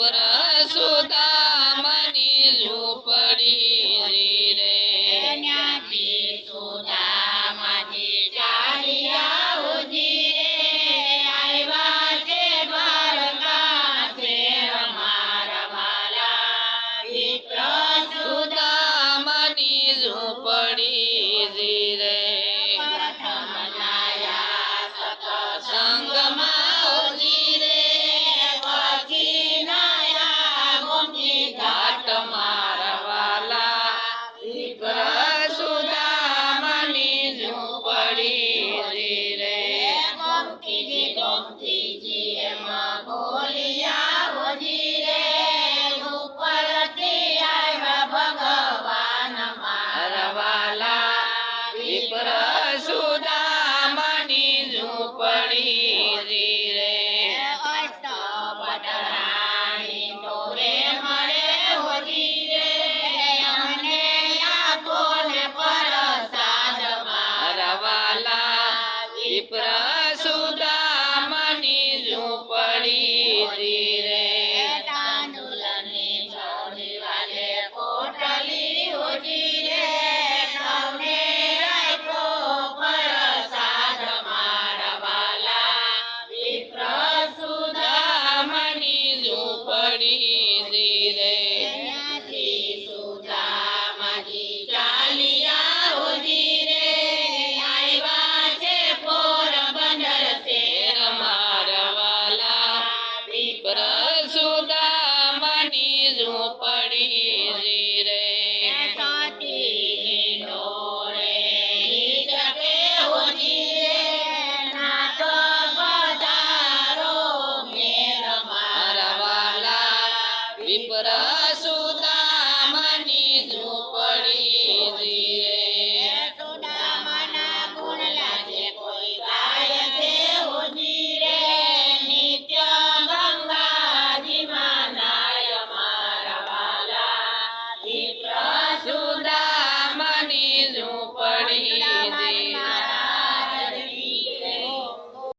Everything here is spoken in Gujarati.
braço da પીપરા સુદામની ઝૂંપડી રી રે તાંદુલાની છોડી રે. સૌને રાખ્યો પ્રસાદ ઝૂંપડી ವಿಪರಾ